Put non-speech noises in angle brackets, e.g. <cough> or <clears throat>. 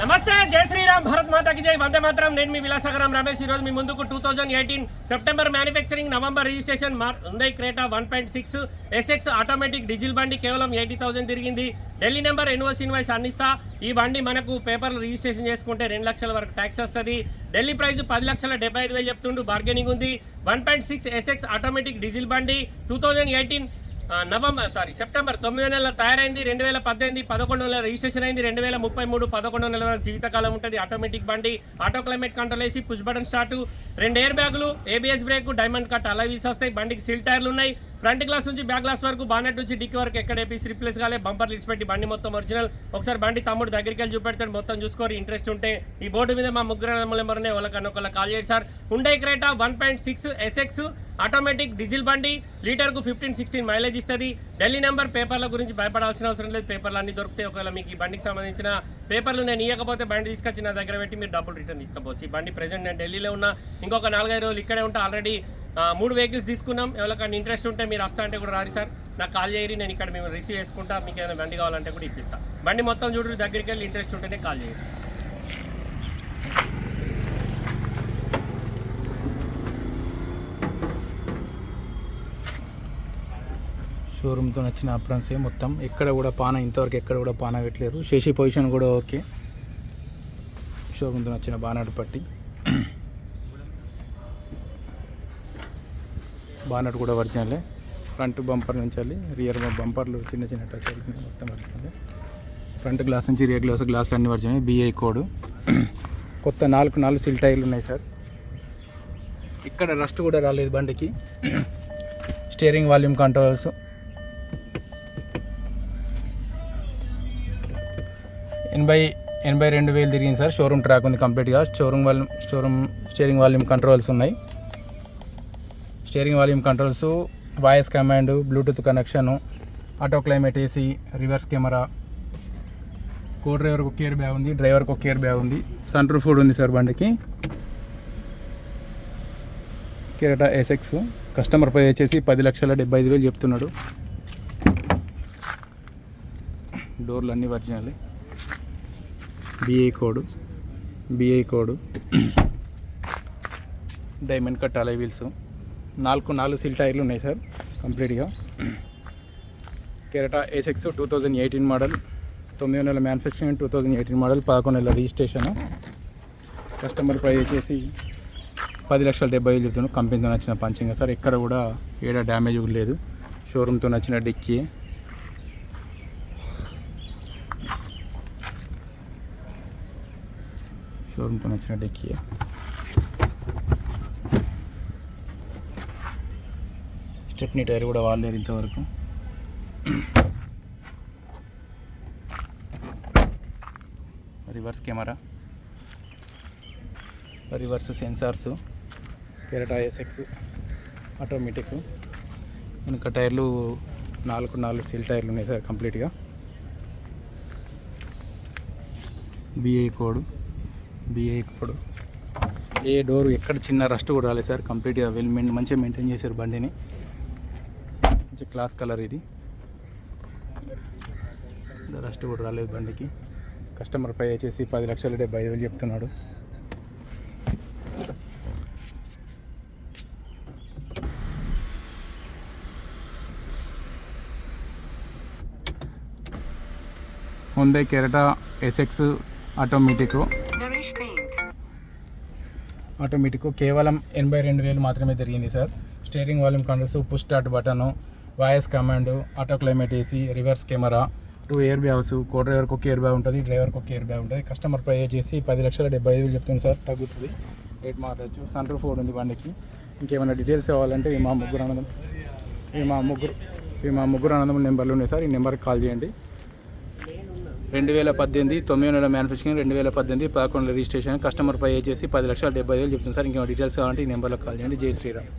నమస్తే జై శ్రీరామ్ భారత్ మాతాకి జై. వందే మాత్రం. నేను మీ విలాసగరం రమేష్. ఈరోజు మీ ముందుకు two thousand eighteen September manufacturing November registration ఉందై. Creta one point six SX automatic diesel బండి కేవలం ఎయిటీ థౌసండ్ తిరిగింది. ఢిల్లీ నెంబర్ ఎన్ఓసి ఇన్వాయిస్ అందిస్తా. ఈ బండి మనకు పేపర్లు రిజిస్ట్రేషన్ చేసుకుంటే రెండు లక్షల వరకు ట్యాక్స్ వస్తుంది. ఢిల్లీ ప్రైస్ పది లక్షల డెబ్బై ఐదు వేలు చెప్తుండు. బార్గెనింగ్ ఉంది. One point six SX automatic diesel బండి two thousand eighteen November sorry September తొమ్మిది నెలల తయారైంది రెండు వేల పద్దెనిమిది పదకొండు నెల రిజిస్ట్రేషన్ అయింది రెండు వేల ముప్పై మూడు పదకొండు నెలల జీవితకాలం ఉంటుంది. ఆటోమేటిక్ బండి ఆటో క్లైమేట్ కంట్రోల్ వేసి పుష్ బటన్ స్టార్ట్ రెండు ఎయిర్ బ్యాగులు ఏబిఎస్ బ్రేక్ డైమండ్ కట్ అలా వీల్స్ వస్తాయి. బండికి సీల్ టైర్లు ఉన్నాయి. ఫ్రంట్ గ్లాస్ నుంచి బ్యాక్ గ్లాస్ వరకు బానెట్ నుంచి డిక్కి వరకు ఎక్కడ ఏపీస్ రిప్లేస్ కాలే బంపర్ లిడ్స్ పెట్టి బండి మొత్తం ఒరిజినల్ ఒకసారి బండి తమ్ముడు దగ్గరికి వెళ్ళి చూపెడతాడు మొత్తం చూసుకోరు ఇంట్రెస్ట్ ఉంటే. ఈ బోర్డు మీద మా ముగ్గురు నెంబర్నే వాళ్ళకన్నా ఒకళ్ళ కాల్ చేసి సార్. ఉండే Creta one point six SX automatic diesel బండి లీటర్కు ఫిఫ్టీన్ సిక్స్టీన్ మైలేజ్ ఇస్తుంది. ఢిల్లీ నెంబర్ పేపర్ల గురించి భయపడాల్సిన అవసరం లేదు. పేపర్లు అన్ని దొరుకుతాయి ఒకవేళ మీకు ఈ బండికి సంబంధించిన పేపర్లు నేను ఇవ్వకపోతే బండి తీసుకొచ్చి నా దగ్గర పెట్టి మీరు డబ్బులు రిటర్న్ తీసుకోవచ్చు. ఈ బండి ప్రెసెంట్ నేను ఢిల్లీలో ఉన్నా. ఇంకొక నాలుగైదు రోజులు ఇక్కడే ఉంటా. ఆల్రెడీ మూడు వెహికల్స్ తీసుకున్నాం. ఎవరికైనా ఇంట్రెస్ట్ ఉంటే మీరు వస్తా అంటే కూడా రారి సార్. నాకు కాల్ చేయరు నేను ఇక్కడ మేము రిసీవ్ చేసుకుంటా మీకు ఏదైనా బండి కావాలంటే కూడా ఇప్పిస్తా. బండి మొత్తం చూడు దగ్గరికి వెళ్ళి ఇంట్రెస్ట్ ఉంటేనే కాల్ చేయండి షోరూమ్తో నచ్చిన అప్రాన్సే మొత్తం. ఎక్కడ కూడా పాన ఇంతవరకు ఎక్కడ కూడా పాన పెట్టలేరు. శేషి పొజిషన్ కూడా ఓకే షోరూమ్తో నచ్చిన బానాడు పట్టి. బానట్ కూడా ఒరిజినలే ఫ్రంట్ బంపర్ నుంచి వెళ్ళి రియర్ బంపర్లు చిన్న చిన్న టచ్ మొత్తం ఒరిజినలే ఫ్రంట్ గ్లాస్ నుంచి రియర్ గ్లాస్ గ్లాసులు అన్ని ఒరిజినల్ బిఐ కోడ్. <clears throat> కొత్త నాలుగు నాలుగు సిల్ టైర్లు ఉన్నాయి సార్. ఇక్కడ రస్ట్ కూడా రాలేదు బండికి. <clears throat> Steering volume controls. ఎనభై ఎనభై రెండు వేలు తిరిగింది సార్. షోరూమ్ ట్రాక్ ఉంది కంప్లీట్గా. Showroom volume showroom steering volume controls ఉన్నాయి. Steering volume controls voice command Bluetooth connection auto climate AC reverse camera co డ్రైవర్కి ఒక ఇయర్ బ్యాగ్ ఉంది డ్రైవర్కి ఒక ఇయర్ బ్యాగ్ ఉంది. సన్ రూఫ్ కూడా ఉంది సార్ బండికి. కెరటా ఎస్ఎక్స్. కస్టమర్ పై వచ్చేసి పది లక్షల డెబ్బై ఐదు వేలు చెప్తున్నాడు. డోర్లు అన్నీ original. BI code BI code. Diamond cut alloy wheels. నాలుగు నాలుగు సిల్ టైర్లు ఉన్నాయి సార్ కంప్లీట్గా. Creta SX two thousand eighteen model తొమ్మిది నెలల manufacturing two thousand eighteen model పదకొండు నెలల రిజిస్ట్రేషన్. కస్టమర్ ప్రైస్ వచ్చేసి పది లక్షల డెబ్బై వేలు చెప్తున్నాను కంపెనీతో నచ్చిన పంచింగ్ సార్ ఎక్కడ కూడా ఏడా డ్యామేజ్ కూడా లేదు. షోరూమ్తో నచ్చిన డిక్కీ. షోరూమ్తో నచ్చిన డిక్కీ. స్టెప్నీ టైర్ కూడా వాడలేరు ఇంతవరకు. Reverse camera. Reverse sensors. Creta SX automatic. వెనుక టైర్లు నాలుగు నాలుగు సీల్ టైర్లు ఉన్నాయి సార్ కంప్లీట్గా. BI code BI code. ఏ డోర్ ఎక్కడ చిన్న రస్ట్ కూడా రాలేదు సార్. కంప్లీట్గా వెల్ మెయిన్ మంచిగా మెయింటైన్ చేశారు బండిని. మంచి క్లాస్ కలర్ ఇది. రస్ట్ కూడా రాలేదు బండికి. కస్టమర్ పై వచ్చేసి పది లక్షల డెబ్బై ఐదు వేలు చెప్తున్నాడు. Hyundai Creta SX automatic. Automatic కేవలం ఎనభై రెండు వేలు మాత్రమే జరిగింది sir. Steering volume controls push start button voice command auto climate AC reverse camera two air bags co డ్రైవర్కి ఒక ఇయర్ బ్యాగ్ ఉంటుంది డ్రైవర్కి ఒక ఇయర్ బ్యాగ్ ఉంటుంది. కస్టమర్ ప్రైస్ చేసి పది లక్షల డెబ్బై ఐదు వేలు చెప్తుంది సార్ తగ్గుతుంది. రేట్ మారచ్చు. సన్ రూఫ్ ఉంది బండికి. ఇంకేమైనా డీటెయిల్స్ కావాలంటే ఈ మా ముగ్గురు ఆనందం ఈ మా ముగ్గురు ఈ మా ముగ్గురు ఆనందం నెంబర్లు ఉన్నాయి సార్ ఈ నెంబర్కి కాల్ చేయండి. రెండు వేల పద్దెనిమిది తొమ్మిది నెలల మ్యానుఫ్యాక్చరింగ్ రెండు వేల పద్దెనిమిది పదకొండు రిజిస్ట్రేషన్ కస్టమర్ పై చేసి పది లక్షల డెబ్బై వేలు చెప్తుంది సార్. ఇంకేమైనా డీటెయిల్స్ కావాలంటే ఈ నెంబర్లో కాల్ చేయండి. జై శ్రీరామ్.